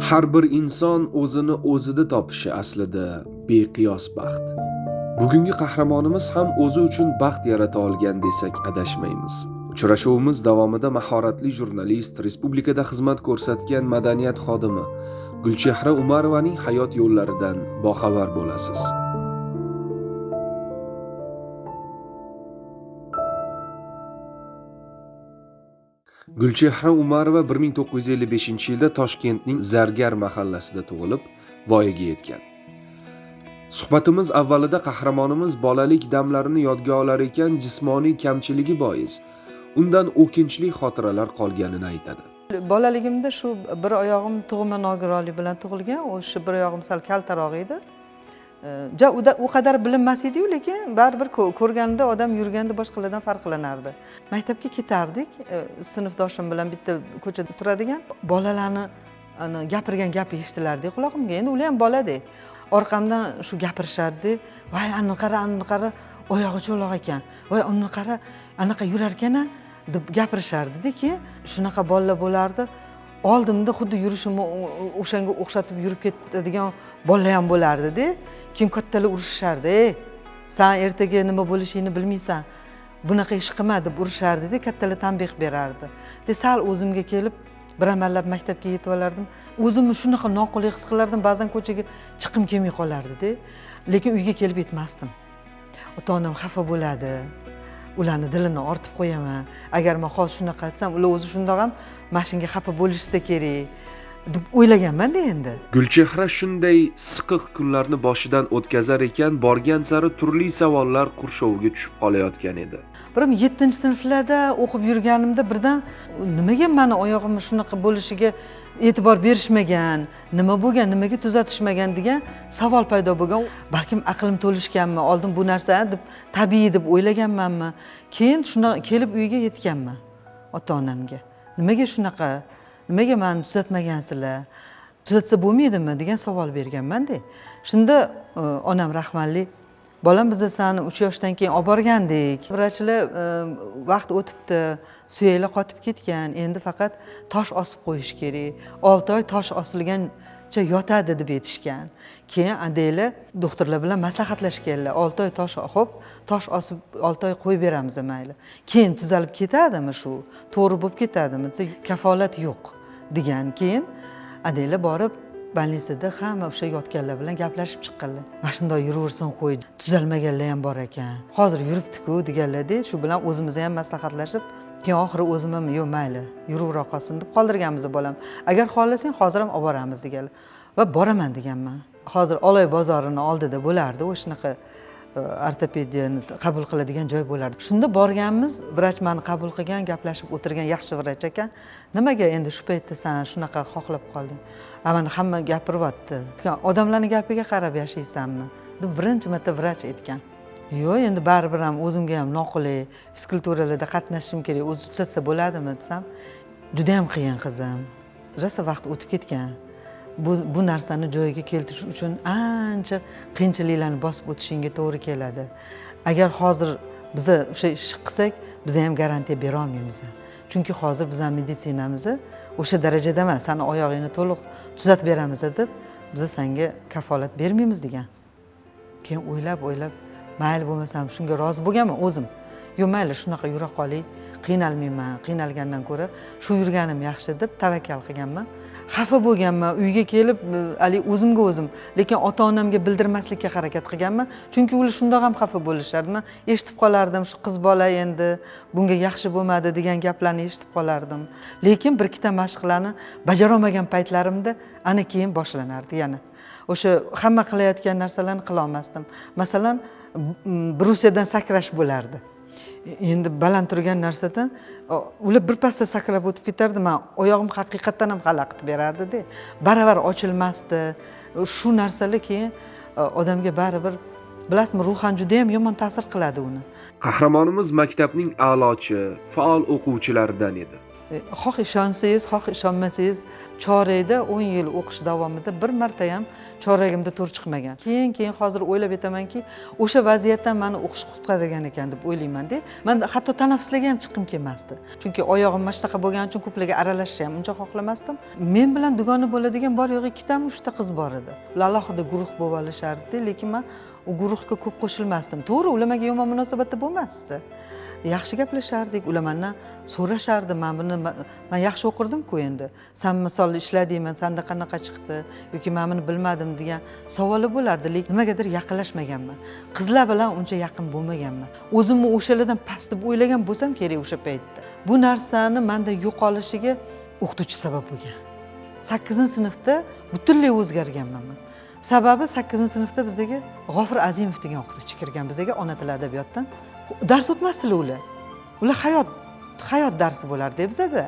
har bir inson o'zini o'zida topishi aslida beqiyos baxt. Bugungi qahramonimiz ham o'zi uchun baxt yarata olgan desak adashmaymiz. Uchrashuvimiz davomida mahoratli jurnalist respublikada xizmat ko'rsatgan madaniyat xodimi gulchehra umarovaning hayot yo'llaridan boxabar bo'lasiz. Gulchehra umarova 1955 yilda toshkentning zargar mahallasida tug'ilib voyaga yetgan. Suhbatimiz avvalida qahramonimiz bolalik damlarini yodga olar ekan jismoniy kamchiligi bois undan o'kinchli xotiralar qolganini aytadi. Bolaligimda shu bir oyog'im tug'ma nogironlik bilan tug'ilgan o'sha bir oyog'im sal kaltaroq edi. Ja u u qadar bilinmas ediyu lekin baribir ko'rganda odam yurganda boshqalardan farqlanardi maktabga ketardik e, sinfdoshim bilan bitta ko'chada turadigan bolalarni gapirgan gapi eshitilardi qulog'imga. Endi ular ham bolada orqamdan shu gapirishardi. Voy ani qara ani qara oyog'i cho'loq ekan. Voy uni qara anaqa yurar ekan a deb gapirishardida keyin shunaqa bolalar bo'lardi. Oldimda xuddi yurishimni o'shanga o'xshatib yurib ketadigan bolalar ham bo'lardida keyin kattalar urishishardi. Ey san ertaga nima bo'lishingni bilmaysan. Bunaqa ish qilma deb urishardida kattalar tanbeh berardi. De sal o'zimga kelib bir amallab maktabga yetib olardim. O'zimni shunaqa noqulay his qilardim ba'zan ko'chaga chiqqim kelmay qolardida lekin uyga kelib yetmasdim. Ota onam xafa bo'ladi. Ularni dilini ortib qo'yaman. Agar man hozir shunaqa aytsam ular o'zi shundoq ham mana shunga xafa bo'lishsa kerak. Deb o'ylaganmanda endi. Gulchehra shunday siqiq kunlarni boshidan o'tkazar ekan borgan sari turli savollar qurshoviga tushib qolayotgan edi. Bir yettinchi sinflarda o'qib yurganimda birdan nimaga mani oyog'imni shunaqa bo'lishiga e'tibor berishmagan nima bo'lgan nimaga tuzatishmagan? degan savol paydo bo'lgan. Balkim aqlim to'lishganmi oldin bu narsa deb tabiiy deb o'ylaganmanmi? Keyin shuna kelib uyga yetganman ota onamga nimaga shunaqa nimaga mani tuzatmagansizlar tuzatsa bo'lmaydimi degan savol berganmanda shunda e, onam rahmatli bolam biza sani uch yoshdan keyin olib borgandik vrachlar e, vaqt o'tibdi suyaklar qotib ketgan. Endi faqat tosh osib qo'yish kerak. Olti oy tosh osilgancha yotadi deb aytishgan. Keyin adanglar doktorlar bilan maslahatlashganlar. Olti oy tosh ho'p tosh osib olti oy qo'yib beramiz mayli keyin tuzalib ketadimi shu? To'g'ri bo'lib ketadimi? Desa kafolat yo'q. Degan keyin adanglar borib больницада hamma o'sha yotganlar bilan gaplashib chiqqanlar. Mana shundoq yuraversin qo'y tuzalmaganlar ham bor ekan. Hozir yuribdiku deganlarda shu bilan o'zimiz ham maslahatlashib keyin oxiri o'zim ham yo'q mayli yuravera qolsin deb qoldirganmiz bolam. Agar xohlasang hozir ham olib boramiz deganlar. Va boraman deganman. Hozir oloy bozorini oldida bo'lardi o'shanaqa E, ortopediyani qabul qiladigan joy bo'lardi. Shunda borganmiz vrach mani qabul qilgan gaplashib o'tirgan yaxshi vrach ekan. Nimaga endi shu paytda san shunaqa xohlab qolding? A mana hamma gapiryapti. Odamlarni gapiga qarab yashaysanmi? Deb birinchi marta vrach aytgan. Yo'q endi baribir ham o'zimga ham noqulay fizkulturalarda qatnashishim kerak o'zi tuzatsa bo'ladimi desam juda yam qiyin qizim. Rosa vaqt o'tib ketgan. Bu bu narsani joyiga keltirish uchun ancha qiyinchiliklarni bosib o'tishingga to'g'ri keladi. Agar hozir biza o'sha ishni qilsak biza ham garantiya berolmaymiz chunki hozir bizani meditsinamiz o'sha darajada emas sani oyog'ingni to'liq tuzatib beramiz deb biza sanga kafolat bermaymiz degan. Keyin o'ylab o'ylab mayli bo'lmasam shunga rozi bo'lganman o'zim? Yo'q mayli shunaqa yura qolay qiynalmayman qiynalgandan ko'ra shu yurganim yaxshi deb tavakkal qilganman. Xafa bo'lganman. Uyga kelib e, haligi o'zimga o'zim lekin ota onamga bildirmaslikka harakat qilganman. Chunki ular shundoq ham xafa bo'lishardi man eshitib qolardim shu qiz bola endi bunga yaxshi bo'lmadi degan gaplarni eshitib qolardim. Lekin bir ikkita mashqlarni bajarolmagan paytlarimda ana keyin boshlanardi. Yana o'sha hamma qilayotgan narsalarni qilolmasdim masalan brusiyadan sakrash bo'lardi. Endi baland turgan narsadan ular birpasda sakrab o'tib ketardi man oyog'im haqiqatdan ham xalaqit berardida. Baravar ochilmasdi. Shu narsalar keyin odamga baribir bilasizmi ruhan judayam yomon ta'sir qiladi uni. Qahramonimiz maktabning a'lochi faol o'quvchilaridan edi. E, xoh ishonsangiz xoh ishonmasangiz chorakda o'n yil o'qish davomida bir marta ham choragimda to'r chiqmagan. Keyin keyin hozir o'ylab aytamanki o'sha vaziyatdan mani o'qish qutqargan ekan deb o'ylaymanda. Man hatto tanaffuslarga ham chiqqim kelmasdi. Chunki oyog'im mana shunaqa bo'lgani uchun ko'plarga aralashishni ham uncha xohlamasdim. Men bilan dugona bo'ladigan bor yo'g'i ikkitami uchta qiz bor edi. Ular alohida guruh bo'lib olishardida lekin man u guruhga ko'p qo'shilmasdim. To'g'ri ular menga yomon munosabatda bo'lmasdi. Yaxshi gaplashardik ular mandan so'rashardi man buni man yaxshi o'qirdimku endi. San misol ishladingmi sanda qanaqa chiqdi yoki man buni bilmadim degan savoli bo'lardi lekin nimagadir yaqinlashmaganman. Qizlar bilan uncha yaqin bo'lmaganman. O'zimni o'shalardan past deb o'ylagan bo'lsam kerak o'sha paytda. Bu narsani manda yo'qolishiga o'qituvchi sabab bo'lgan. Sakkizinchi sinfda butunlay o'zgarganman man sababi sakkizinchi sinfda bizaga g'ofir azimov degan o'qituvchi kirgan bizaga ona tili adabiyotdan dars o'tmasdilar ular. Ular hayot hayot darsi bo'lardi bizada.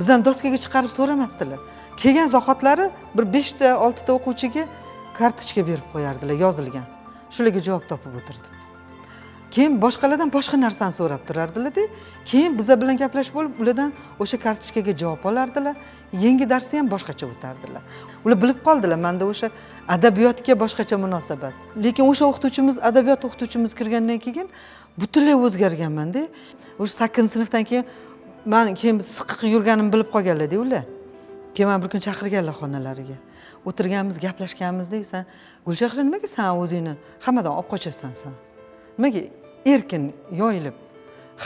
Bizani doskaga chiqarib so'ramasdilar. Kelgan zahotlari bir beshta oltita o'quvchiga kartochka berib qo'yardilar yozilgan. Shularga javob topib o'tirdim. Keyin boshqalardan boshqa narsani so'rab turardilarda keyin bizlar bilan gaplashib bo'lib ulardan o'sha kartochkaga javob olardilar. Yangi darsni ham boshqacha o'tardilar. Ular bilib qoldilar manda o'sha adabiyotga boshqacha munosabat. Lekin o'sha o'qituvchimiz adabiyot o'qituvchimiz kirgandan keyin butunlay o'zgarganmanda o'sha sakkizinchi sinfdan keyin man keyin siqiq yurganimni bilib qolganlarda ular. Keyin mani bir kun chaqirganlar xonalariga. O'tirganmiz gaplashganmizda san gulchehra nimaga san o'zingni hammadan olib qochasan san nimaga erkin yoyilib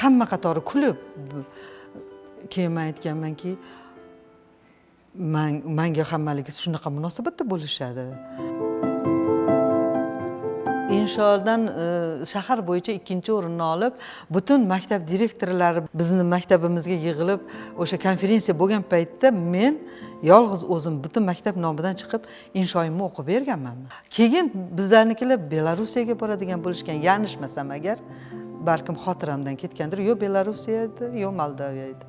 hamma qatori kulib keyin man aytganmanki manga hammaligiz shunaqa munosabatda bo'lishadi. İnshodan e, shahar bo'yicha ikkinchi o'rinni olib butun maktab direktorlari bizni maktabimizga yig'ilib o'sha konferensiya bo'lgan paytda men yolg'iz o'zim butun maktab nomidan chiqib inshoyimni o'qib berganmanmi keyin bizlarnikilar belorussiyaga boradigan bo'lishgan yanishmasam agar balkim xotiramdan ketgandir yo belorussiya edi yo moldaviya edi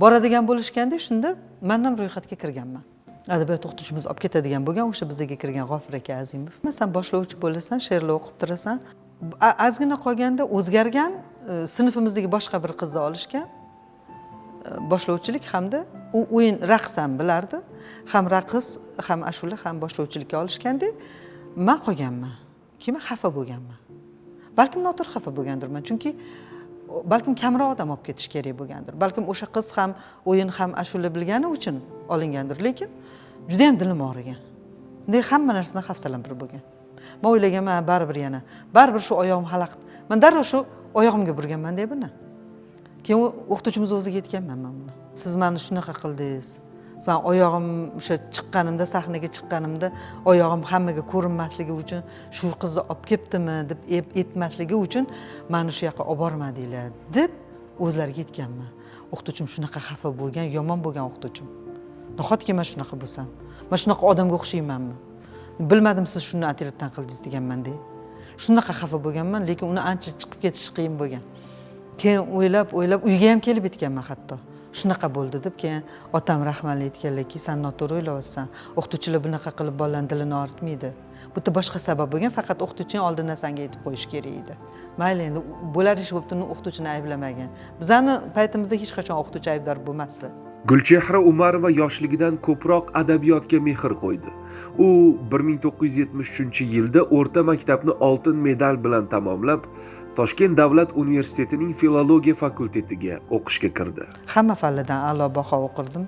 boradigan bo'lishganda shunda man ham ro'yxatga kirganman adabiyot o'qituvchimiz olib ketadigan bo'lgan o'sha bizaga kirgan g'ofir aka azimov. San boshlovchi bo'lasan she'rlar o'qib turasan. Ozgina qolganda o'zgargan e, sinfimizdagi boshqa bir qizni olishgan e, boshlovchilik hamda u o'yin raqs ham bilardi. Ham raqs ham ashula ham boshlovchilikka olishganda man qolganman. Keyin xafa bo'lganman. Balkim noto'g'ri xafa bo'lgandirman. Chunki balkim kamroq odam olib ketish kerak bo'lgandir. Balkim o'sha qiz ham o'yin ham ashula bilgani uchun olingandir. Lekin juda yam dilim og'rigan. Bunday hamma narsadan hafsalam bo'lgan. Man o'ylaganman baribir yana baribir shu oyog'im xalaqit man darrov shu oyog'imga burganmanda buni. Keyin u o'qituvchimiz o'ziga aytganman man buni siz mani shunaqa qildingiz? Man oyog'im o'sha chiqqanimda sahnaga chiqqanimda oyog'im hammaga ko'rinmasligi uchun shu qizni olib kelibdimi deb aytmasligi uchun mani shu yoqqa olib bormadinglar deb o'zlariga aytganman. O'qituvchim shunaqa xafa bo'lgan yomon bo'lgan o'qituvchim. Nahotki man shunaqa bo'lsam? Man shunaqa odamga o'xshaymanmi? Bilmadim siz shuni отелебdan qildingiz deganmanda shunaqa xafa bo'lganman lekin uni ancha chiqib ketishi qiyin bo'lgan. Keyin o'ylab o'ylab uyga ham kelib aytganman hatto. Shunaqa bo'ldi deb keyin otam rahmatli aytganlarki san noto'g'ri o'ylayapsan. O'qituvchilar bunaqa qilib bolani dilini og'ritmaydi bitta boshqa sabab bo'lgan faqat o'qituvching oldindan sanga aytib qo'yish kerak edi. Mayli endi bo'lar ish bo'libdi uni o'qituvchini ayblamagin. Bizani paytimizda hech qachon o'qituvchi aybdor bo'lmasdi. Gulchehra umarova yoshligidan ko'proq adabiyotga mehr qo'ydi. U 1973 yilda o'rta maktabni oltin medal bilan tamomlab toshkent davlat universitetining filologiya fakultetiga o'qishga kirdi. Hamma fanlardan a'lo baho o'qirdim.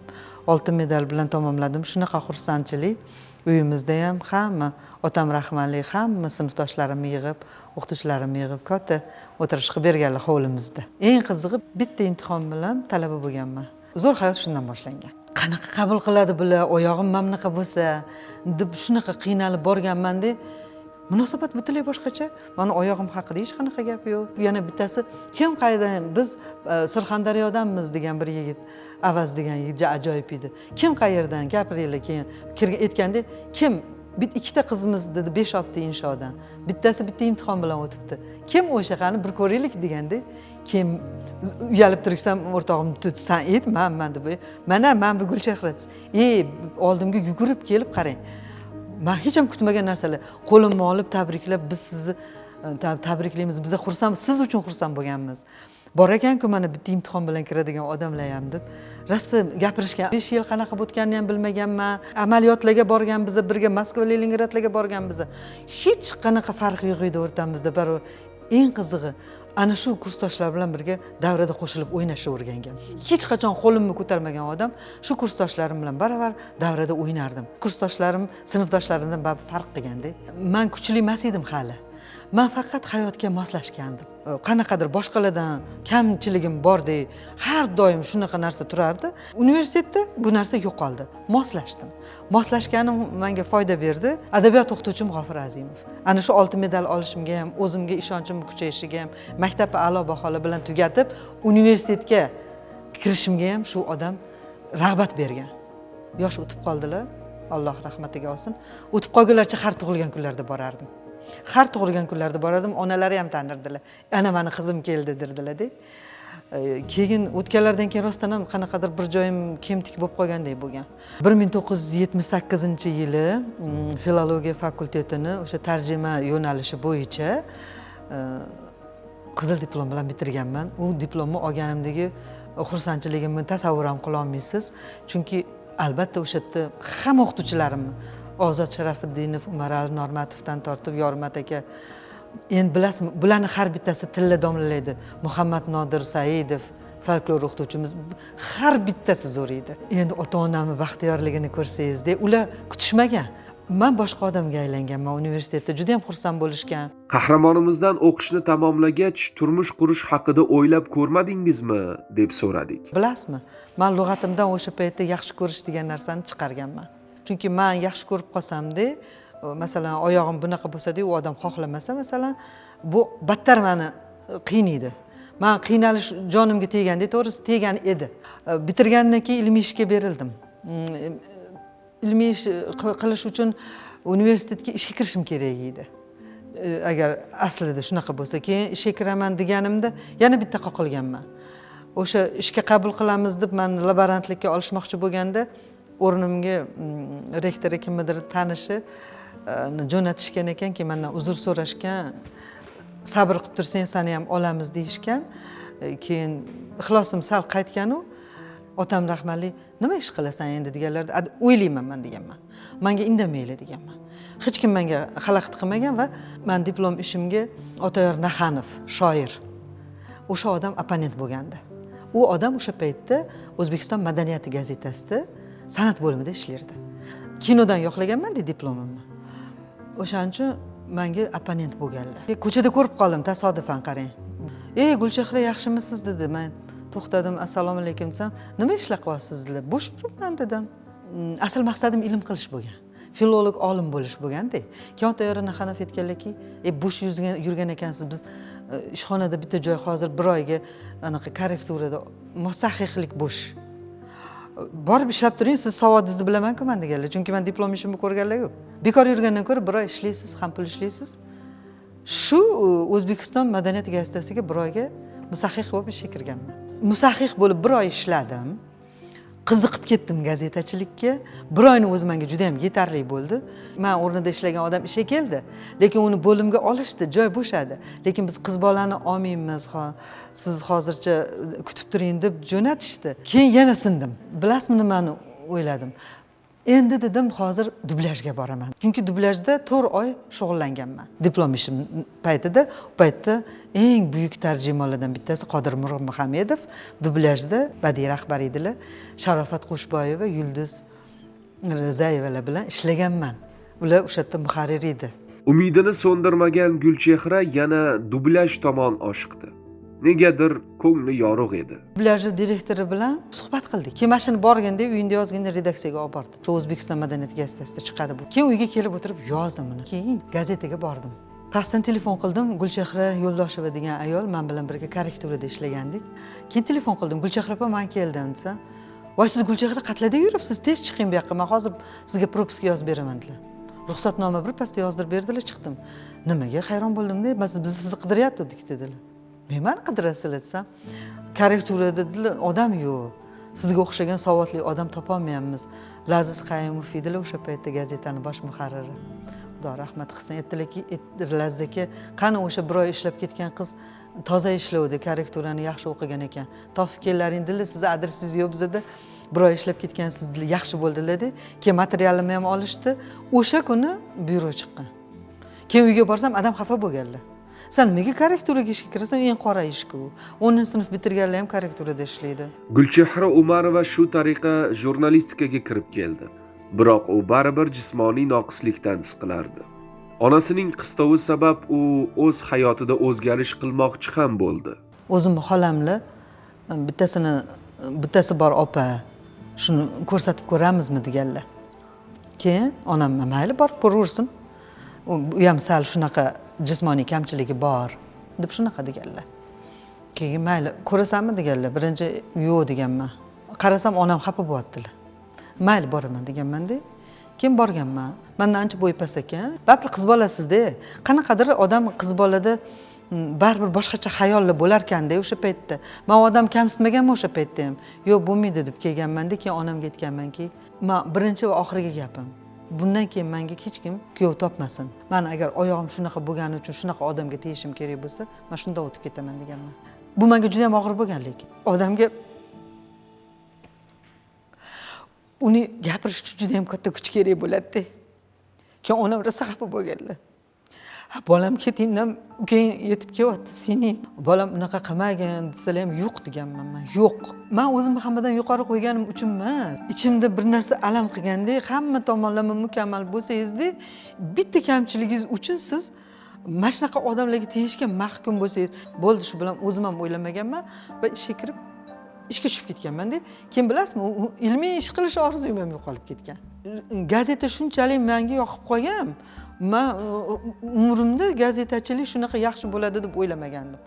Oltin medal bilan tamomladim. Shunaqa xursandchilik. Uyimizda ham hamma otam rahmatli hamma sinfdoshlarimni yig'ib o'qituvchilarimni yig'ib katta o'tirish qilib berganlar hovlimizda. Eng qizig'i bitta imtihon bilan talaba bo'lganman. Zo'r hayot shundan boshlangan. Qanaqa qabul qiladi bular? Oyog'im mana bunaqa bo'lsa deb shunaqa qiynalib borganmanda munosabat butunlay boshqacha. Mani oyog'im haqida hech qanaqa gap yo'q. Yana bittasi kim qayerdan biz e, surxondaryodanmiz degan bir yigit avaz degan yigit ajoyib edi. Kim qayerdan? Gapiringlar keyin kirga aytganda kim? Bit ikkita qizimiz dedi besh olti inshodan. Bittasi bitta imtihon bilan o'tibdi. Kim o'sha qani? Bir ko'raylik deganda keyin uyalib tursam o'rtog'im san ayt manman deb mana man bu gulchehra ey oldimga yugurib kelib qarang. Man hech ham kutmagan narsalar. Qo'limni olib tabriklab biz sizni e, tabriklaymiz biza xursand siz uchun xursand bo'lganmiz. Bor ekanku mana bitta imtihon bilan kiradigan odamlar ham deb. Rosa gapirishgan besh yil qanaqa bo'tganini ham bilmaganman. Amaliyotlarga borganmiz birga moskva leningradlarga borganmiz hech qanaqa farq yo'q edi o'rtamizda baribir eng qizig'i ana shu kursdoshlar bilan birga davrada qo'shilib o'ynashni o'rgangan. Hech qachon qo'limni ko'tarmagan odam shu kursdoshlarim bilan baravar davrada o'ynardim. Kursdoshlarim sinfdoshlarimdan baribir farq qilganda man kuchli emas edim hali. Man faqat hayotga moslashgandim. Qanaqadir boshqalardan kamchiligim bordek har doim shunaqa narsa turardi. Universitetda bu narsa yo'qoldi. Moslashdim. Moslashganim menga foyda berdi. Adabiyot o'qituvchim g'ofir azimov. Ana shu oltin medal olishimga ham o'zimga ishonchim kuchayishiga ham maktabni a'lo baholar bilan tugatib universitetga kirishimga ham shu odam rag'bat bergan. Yosh o'tib qoldilar. Alloh rahmatiga olsin. O'tib qolgunlaricha har tug'ilgan kunlarda borardim. Har tug'ilgan kunlarda borardim onalari ham tanirdilar. Ana mani qizim keldi derdilarda e, keyin o'tganlardan keyin rostdan ham qanaqadir bir joyim kemtik bo'lib qolgandek bo'lgan. bir ming to'qqiz yuz yetmish sakkizinchi yili mm, filologiya fakultetini o'sha tarjima yo'nalishi bo'yicha e, qizil diplom bilan bitirganman. U diplomni olganimdagi xursandchiligimni tasavvur ham qilolmaysiz. Chunki albatta o'sha yerda hamma o'qituvchilarimni ozod sharafiddinov umarali normatovdan tortib yormat aka. Endi bilasizmi bularni har bittasi tilla domlalaydi. Muhammad nodir saidov folklor o'qituvchimiz har bittasi zo'r edi. Endi ota onamni baxtiyorligini ko'rsangizda ular kutishmagan. Man boshqa odamga aylanganman universitetda juda yam xursand bo'lishgan. Qahramonimizdan o'qishni tamomlagach turmush qurish haqida o'ylab ko'rmadingizmi? deb so'radik. Bilasizmi man lug'atimdan o'sha paytda yaxshi ko'rish degan narsani chiqarganman chunki man yaxshi ko'rib qolsamda masalan oyog'im bunaqa bo'lsada u odam xohlamasa masalan bu battar mani e, qiynaydi man qiynalish jonimga teganda to'g'risi tegan edi. E, bitirgandan keyin ilmiy ishga berildim. Mm, e, ilmiy ish qilish uchun universitetga ishga kirishim kerak edi. Agar aslida shunaqa bo'lsa keyin ishga kiraman deganimda yana bitta qoqilganman. O'sha ishga qabul qilamiz deb mani laborantlikka olishmoqchi bo'lganda o'rnimga mm, rektori kimnidir tanishi uh, jo'natishgan jo'natishgan ekanki mandan uzr so'rashgan sabr qilib tursang sani ham olamiz deyishgan. Uh, keyin ixlosim sal qaytganu otam rahmatli nima ish qilasan endi deganlarida o'ylayman man deganman. Manga indamayli deganman. Hech kim menga xalaqit qilmagan va man diplom ishimga otayor naxanov shoir. O'sha odam opponent bo'lgandi. U odam o'sha paytda o'zbekiston madaniyati gazetasida san'at bo'limida ishlardi kinodan yoqlaganmanda diplomimni. O'shaning uchun manga opponent bo'lganlar. E, ko'chada ko'rib qoldim tasodifan qarang. Ey gulchehra yaxshimisiz dedi. Man to'xtadim assalomu alaykum desam nima ishlar qilyapsiz dedilar. Bo'sh turibman dedim. Mm, asl maqsadim ilm qilish bo'lgan filolog olim bo'lish bo'lganda keyin otayor naxanov aytganlarki e bo'sh yurgan yurgan ekansiz. Biz e, ishxonada bitta joy hozir bir oyga anaqa korrekturada musahhihlik bo'sh. Borib ishlab turing siz savodingizni bilamanku man deganlar. Chunki man diplom ishimni ko'rganlar bekor yurgandan ko'ra bir oy ishlaysiz ham pul ishlaysiz. Shu o'zbekiston madaniyat gazetasiga bir oyga musahhih bo'lib ishga kirganman. Musahhih bo'lib bir oy ishladim. Qiziqib ketdim gazetachilikka bir oyni o'zi menga juda yam yetarli bo'ldi. Man o'rnida ishlagan odam ishga keldi. Lekin uni bo'limga olishdi joy bo'shadi. Lekin biz qiz bolani olmaymiz siz hozircha kutib turing deb jo'natishdi. Keyin yana sindim. Bilasizmi nimani o'yladim endi dedim hozir dublyajga boraman. Chunki dublyajda to'rt oy shug'ullanganman. Diplom ishim paytida u paytda eng buyuk tarjimonlardan bittasi qodir muhammedov dublyajda badiiy rahbar edilar. Sharofat qo'shboyeva yulduz rizayevalar bilan ishlaganman. Ular o'sha yerda muharrir edi. Umidini so'ndirmagan gulchehra yana dublyaj tomon oshiqdi. Negadir ko'ngli yorug' edi. Dublyajni direktori bilan suhbat qildik. Keyin mana shuni borganda uyimda yozganda redaksiyaga olib bordim. Shu o'zbekiston madaniyat gazetasida chiqadi bu. Keyin uyga kelib o'tirib yozdim buni keyin gazetaga bordim. Pastdan telefon qildim. Gulchehra yo'ldosheva degan ayol man bilan birga korrekturada ishlagandik. Keyin telefon qildim. Gulchehra opa man keldim desa. Voy siz gulchehra qayerlarda yuribsiz. Tez chiqing bu yoqqa. Man hozir sizga propiska yozib beraman dedilar. Ruxsatnoma birpasda yozdirib berdilar chiqdim. Nimaga hayron bo'ldimda? Biz sizni qidiryaptik dedilar. Bilmayman qidirasizlar desam korrekturada odam yo'q. Sizga o'xshagan savodli odam topolmayapmiz. Laziz qayumov edilar o'sha paytda gazetani bosh muharriri. Xudo rahmat qilsin. Aytdilarki laziz aka qani o'sha bir oy ishlab ketgan qiz toza ishlovdi korrekturani yaxshi o'qigan ekan. Topib kellaring dedilar sizni adresingiz yo'q bizada. Bir oy ishlab ketgansiz yaxshi bo'ldilarda keyin materialimni ham olishdi. O'sha kuni byuro chiqqan. Keyin uyga borsam adam xafa bo'lganlar. San nimaga korrekturaga ishga kirasan? Eng qora ishku o'ninchi sinf bitirganlar ham korrekturada ishlaydi gulchehra umarova shu tariqa jurnalistikaga kirib keldi. Biroq u baribir jismoniy noqislikdan siqilardi. Onasining qistovi sabab u o'z hayotida o'zgarish qilmoqchi ham bo'ldi. O'zimni xolamni bittasini bittasi bor opa shuni ko'rsatib ko'ramizmi deganlar. Keyin onam mayli borib ko'raversin u ham sal shunaqa jismoniy kamchiligi bor. Deb shunaqa deganlar. Keyin mayli ko'rasanmi deganlar. Birinchi yo'q deganman. Qarasam onam xafa bo'lyaptilar. Mayli boraman deganmanda. Keyin borganman. Mandan ancha bo'yi past ekan. Baribir qiz bolasizda. Qanaqadir odam qiz bolada mm, baribir boshqacha xayollar bo'larkanda o'sha paytda. Man odam kamsitmaganman o'sha paytda ham? Yo'q bo'lmaydi deb kelganmanda keyin onamga aytganmanki man birinchi va oxirgi gapim. Bundan keyin manga hech kim kuyov topmasin. Mani agar oyog'im shunaqa bo'lgani uchun shunaqa odamga tegishim kerak bo'lsa man shunda o'tib ketaman deganman. Bu manga juda yam og'ir bo'lgan lekin odamga uni gapirish uchun juda yam katta kuch kerak bo'ladida. Keyin onam rosa xafa bo'lganlar. Bolam ketingdan ukang yetib kelyapti seni. Bolam unaqa qilmagin desalar ham yo'q deganman man. Yo'q man o'zimni hammadan yuqori qo'yganim uchun emas ichimda bir narsa alam qilganda hamma tomonlama mukammal bo'lsangizda bitta kamchiligingiz uchun siz mana shunaqa odamlarga tegishga mahkum bo'lsangiz bo'ldi shu bilan o'zim ham o'ylamaganman va ishga kirib ishga tushib ketganmanda keyin bilasizmi u- u ilmiy ish qilish orzum ham yo'qolib ketgan. Gazeta shunchalik menga yoqib qolgan man e, umrimda gazetachilik shunaqa yaxshi bo'ladi deb o'ylamagandim.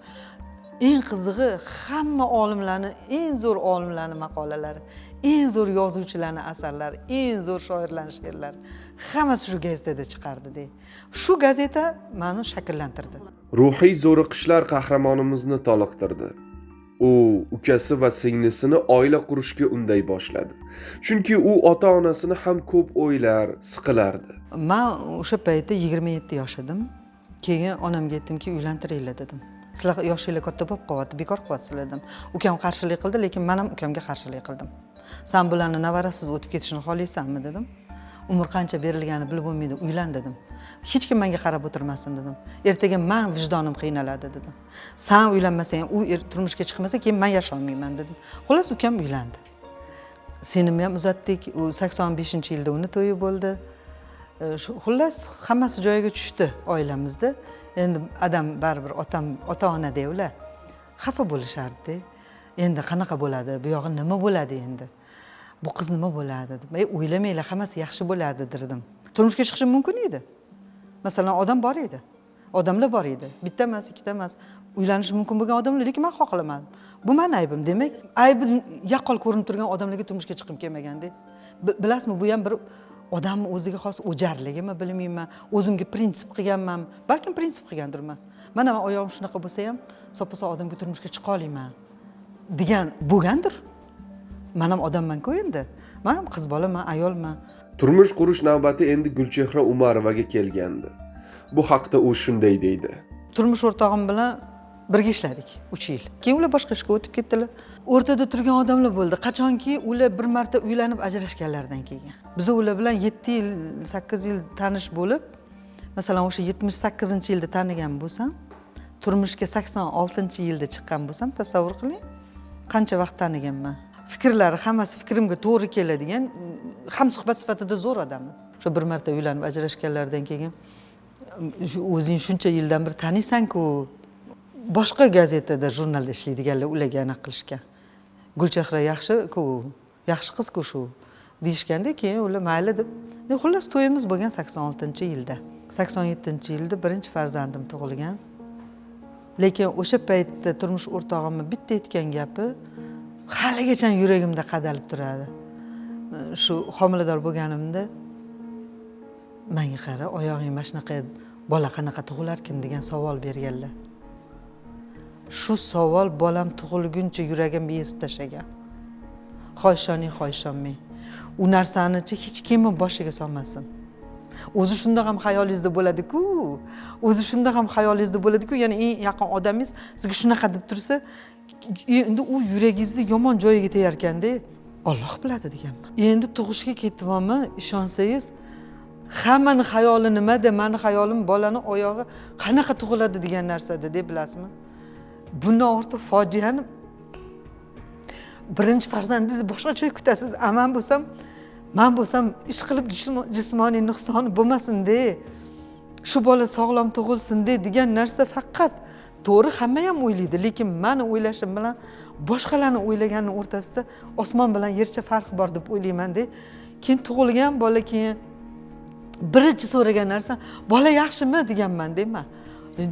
Eng qizig'i hamma olimlarni eng zo'r olimlarni maqolalari eng zo'r yozuvchilarni asarlari eng zo'r shoirlarni she'rlari hammasi shu gazetada chiqardida shu gazeta mani shakllantirdi. Ruhiy zo'riqishlar qahramonimizni toliqtirdi. U ukasi va singlisini oila qurishga unday boshladi. Chunki u ota onasini ham ko'p o'ylar siqilardi. Man o'sha paytda yigirma yetti yosh edim keyin onamga aytdimki uylantiringlar dedim. Sizlar yoshinglar katta bo'lib qolyapti bekor qilyapsizlar dedim. Ukam qarshilik qildi lekin man ham ukamga qarshilik qildim. San bularni nevarasiz o'tib ketishini xohlaysanmi dedim. Umr qancha berilganini bilib bo'lmaydi uylan dedim. Hech kim menga qarab o'tirmasin dedim. Ertaga man vijdonim qiynaladi dedim. San uylanmasang u er turmushga chiqmasa keyin man yasholmayman dedim. Xullas ukam uylandi. Senimni ham uzatdik. U sakson beshinchi yilda uni to'yi bo'ldi. E, shu xullas hammasi joyiga tushdi oilamizda. Endi adam baribir otam ota onada ular xafa bo'lishardida endi qanaqa bo'ladi? Bu yog'i nima bo'ladi endi? Bu qiz nima bo'ladi deb ey o'ylamanglar hammasi yaxshi bo'ladi dedim turmushga chiqishim mumkin edi. Masalan odam bor edi. Odamlar bor edi. Bitta emas ikkita emas. Uylanishi mumkin bo'lgan odamlar lekin man xohlamadim bu mani aybim. Demak aybi yaqqol ko'rinib turgan odamlarga turmushga chiqqim kelmaganda bilasizmi bu ham bir odamni o'ziga xos o'jarligimi bilmayman. O'zimga prinsip qilganman. Balkim prinsip qilgandirman mana man oyog'im shunaqa bo'lsa ham soppa sog' odamga turmushga chiqa olmayman degan bo'lgandir. Man ham odammanku endi. Man ham qiz bolaman ayolman turmush qurish navbati endi gulchehra umarovaga kelgandi. Bu haqda u shunday deydi. Turmush o'rtog'im bilan birga ishladik uch yil. Keyin ular boshqa ishga o'tib ketdilar. O'rtada turgan odamlar bo'ldi. Qachonki ular bir marta uylanib ajrashganlaridan keyin. Biz ular bilan yetti yil sakkiz yil tanish bo'lib masalan o'sha yetmish sakkizinchi yilda tanigan bo'lsam turmushga sakson oltinchi yilda chiqqan bo'lsam tasavvur qiling qancha vaqt taniganman fikrlari hammasi fikrimga to'g'ri keladigan hamsuhbat sifatida zo'r odam. O'sha bir marta uylanib ajrashganlaridan keyin o'zing shuncha yildan beri taniysanku boshqa gazetada jurnalda ishlaydiganlar ularga anaqa qilishgan. Gulchehra yaxshi-ku yaxshi qiz-ku shu deyishganda keyin ular mayli deb xullas to'yimiz bo'lgan sakson oltinchi yilda sakson yettinchi yilda birinchi farzandim tug'ilgan. Lekin o'sha paytda turmush o'rtog'imni bitta aytgan gapi haligacha yuragimda qadalib turadi. Shu homilador bo'lganimda manga qara oyog'ing mana shunaqa bola qanaqa tug'ilarkin? degan savol berganlar. Shu savol bolam tug'ilguncha yuragimni ezib tashlagan. Xoh ishoning u narsanichi hech kimni boshiga solmasin. O'zi shunda ham xayolingizda bo'ladiku. O'zi shunda ham xayolingizda bo'ladiku. Ya'ni eng yaqin odamingiz sizga shunaqa deb tursa endi u yuragingizni yomon joyiga tegayotganda olloh biladi deganman. Endi tug'ishga ketyapman ishonsangiz hammani xayoli nimada mani xayolim bolani oyog'i qanaqa tug'iladi degan narsada deb bilasizmi? Bundan ortiq fojiani birinchi farzandingizni boshqacha kutasiz. A man bo'lsam man bo'lsam ish qilib jismoniy jismoniy nuqsoni bo'lmasinde shu bola sog'lom tug'ilsin de degan narsa faqat to'g'ri hamma ham o'ylaydi. Lekin mani o'ylashim bilan boshqalarni o'ylaganini o'rtasida osmon bilan yercha farq bor deb o'ylaymanda keyin tug'ilgan bola keyin birinchi so'ragan narsa bola yaxshimi deganmanda man.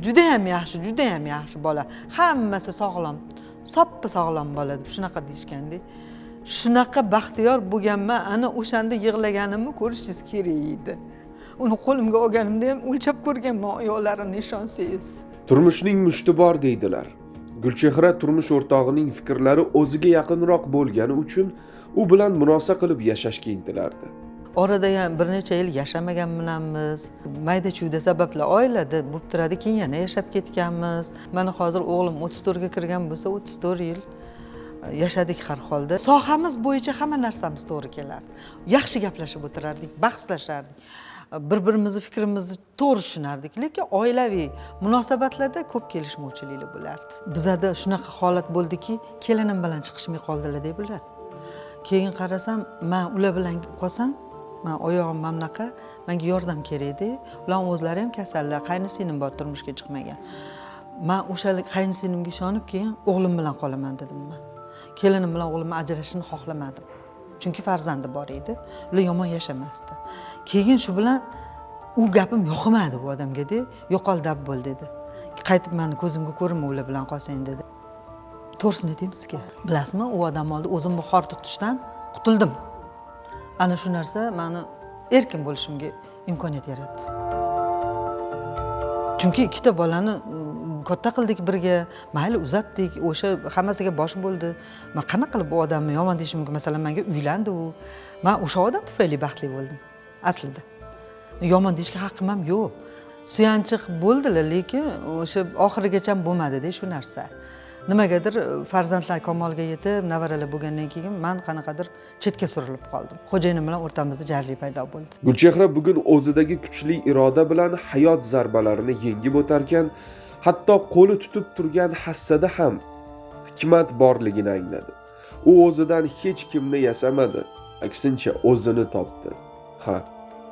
Judayam yaxshi judayam yaxshi bola. Hammasi sog'lom soppa sog'lom bola deb shunaqa deyishganda shunaqa baxtiyor bo'lganman ana o'shanda yig'laganimni ko'rishingiz kerak edi. Uni qo'limga olganimda ham o'lchab ko'rganman oyoqlarini ishonsangiz turmushning mushti bor deydilar. Gulchehra turmush o'rtog'ining fikrlari o'ziga yaqinroq bo'lgani uchun u bilan murosa qilib yashashga intilardi. Orada ham bir necha yil yashamaganmiz. Mayda chuyda sabablar oilada bo'lib turadi keyin yana yashab ketganmiz. Mana hozir o'g'lim o'ttiz to'rtga kirgan bo'lsa o'ttiz to'rt yil yashadik har holda. Sohamiz bo'yicha hamma narsamiz to'g'ri kelardi. Yaxshi gaplashib o'tirardik bahslashardik. Bir birimizni fikrimizni to'g'ri tushunardik lekin oilaviy munosabatlarda ko'p kelishmovchiliklar bo'lardi. Bizada shunaqa holat bo'ldiki kelinim bilan chiqishmay qoldilar deb bular keyin qarasam man ular bilan qolsam man oyog'im mana bunaqa manga yordam kerakda ularni o'zlari ham kasallar qaynisinglim bor turmushga chiqmagan. Man o'sha qaynisinglimga ishonib keyin o'g'lim bilan qolaman dedim man. Kelinim bilan o'g'limni ajrashishini xohlamadim. Chunki farzandi bor edi. Ular yomon yashamasdi. Keyin shu bilan u gapim yoqmadi bu odamgada yo'qol dab bo'l dedi. Qaytib mani ko'zimga ko'rinma ular bilan qolsang dedi. To'g'risini aytaymi sizga bilasizmi u odam oldi o'zimni xor tutishdan qutuldim. Ana shu narsa mani erkin bo'lishimga imkoniyat yaratdi. Chunki ikkita bolani katta qildik birga. Mayli uzatdik. O'sha hammasiga bosh bo'ldi. Man qanaqa qilib bu odamni yomon deyishim mumkin? Masalan manga uylandi u. Man o'sha odam tufayli baxtli bo'ldim aslida. Yomon deyishga haqqim ham yo'q. Suyanchiq bo'ldilar lekin o'sha oxirigacha bo'lmadida shu narsa. Nimagadir e, farzandlar kamolga yetib nevaralar bo'lgandan keyin man qanaqadir chetga surilib qoldim. Xo'jayinim bilan o'rtamizda jarlik paydo bo'ldi. Gulchehra bugun o'zidagi kuchli iroda bilan hayot zarbalarini yengib o'tarkan hatto qo'li tutib turgan hassada ham hikmat borligini angladi. U o'zidan hech kimni yasamadi aksincha o'zini topdi. Ha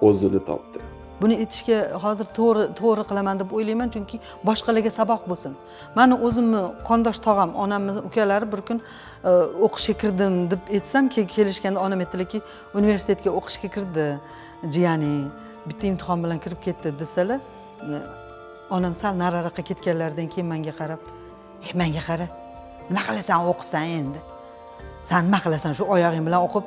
o'zini topdi. Buni aytishga hozir to'g'ri to'g'ri qilaman deb o'ylayman chunki boshqalarga saboq bo'lsin. Mani o'zimni qondosh tog'am onamni ukalari bir kun e, o'qishga kirdim deb aytsam keyin kelishganda onam aytdilarki universitetga o'qishga kirdi jiyaning bitta imtihon bilan kirib ketdi desalar e, onam sal nariroqqa ketganlaridan keyin menga qarab e menga qara nima qilasan o'qibsan endi? San nima qilasan shu oyog'ing bilan o'qib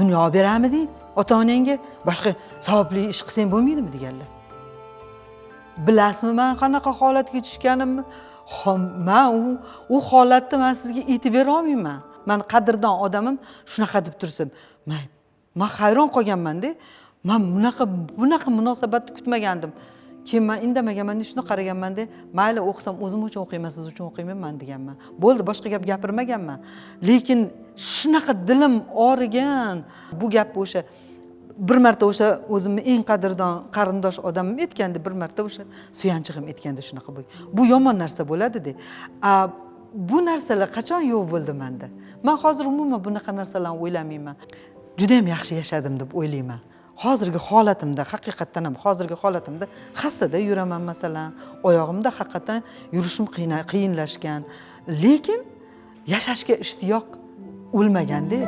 dunyo olib beramiding ota onangga boshqa savobli ish qilsang bo'lmaydimi? deganlar. Bilasizmi man qanaqa holatga tushganimni? Man u u holatni man sizga aytib bera olmayman. Man qadrdon odamim shunaqa deb tursam man man hayron qolganmanda. Man bunaqa bunaqa munosabatni kutmagandim. Keyin man indamaganmanda shuni qaraganmanda mayli o'qisam o'zim uchun o'qiyman siz uchun o'qiymanman deganman. Bo'ldi boshqa gap gapirmaganman. Lekin shunaqa dilim og'rigan bu gapni o'sha bir marta o'sha o'zimni eng qadrdon qarindosh odamim aytgandi bir marta o'sha suyanchig'im aytgandi shunaqa bo'lgan. Bu yomon narsa bo'ladida. A bu narsalar qachon yo'q bo'ldi manda? Man hozir umuman bunaqa narsalarni o'ylamayman. Judayam yaxshi yashadim deb o'ylayman. Hozirgi holatimda haqiqatdan ham hozirgi holatimda hassada yuraman masalan. Oyog'imda haqiqatdan yurishim qiyinlashgan. Lekin yashashga ishtiyoq o'lmaganda